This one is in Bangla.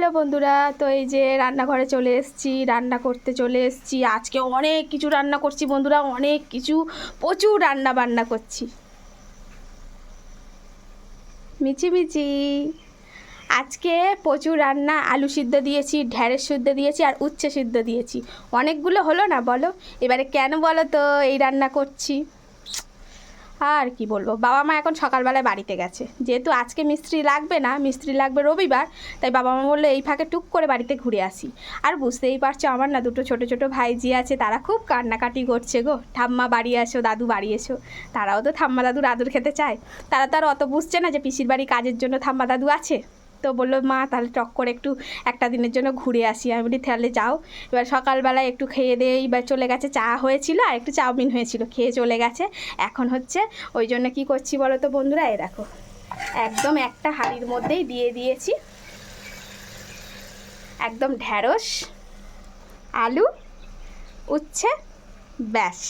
হ্যালো বন্ধুরা, তো এই যে রান্নাঘরে চলে এসেছি, রান্না করতে চলে এসেছি। আজকে অনেক কিছু রান্না করছি বন্ধুরা, অনেক কিছু, প্রচুর রান্না বান্না করছি। মিচি মিচি আজকে প্রচুর রান্না, আলু সিদ্ধ দিয়েছি ঢ্যাঁড়স সিদ্ধ দিয়েছি আর উচ্ছে সিদ্ধ দিয়েছি। অনেকগুলো হলো না বলো? এবারে কেন বলো তো এই রান্না করছি? আর কি বলব? বাবা মা এখন সকালবেলায় বাড়িতে গেছে। যেহেতু আজকে মিস্ত্রি লাগবে না, মিস্ত্রি লাগবে রবিবার, তাই বাবা মা বলল, এই ফাঁকে টুক করে বাড়িতে ঘুরে আসি। আর বুঝতেই পারছ আমার না দুটো ছোট ছোট ভাইজি আছে, তারা খুব কান্নাকাটি করছে গো। ঠাম্মা বাড়ি এসো, দাদু বাড়ি এসো। তারাও তো ঠাম্মা দাদুর আদর খেতে চায়। তারা তো আর অত বুঝছে না যে পিসির বাড়ি কাজের জন্য ঠাম্মা দাদু আছে। তো বলল, মা, তাহলে টক করে একটু একটা দিনের জন্য ঘুরে আসি। আমি বলি, তাহলে যাও। এবার সকালবেলায় একটু খেয়ে দিয়ে এবার চলে গেছে, চা হয়েছিল আর একটু চাউমিন হয়েছিল, খেয়ে চলে গেছে। এখন হচ্ছে ওই জন্য কী করছি বলো তো বন্ধুরা এ দেখো, একদম একটা হাঁড়ির মধ্যেই দিয়ে দিয়েছি। একদম ঢ্যাঁড়স, আলু, উচ্ছে, ব্যাস।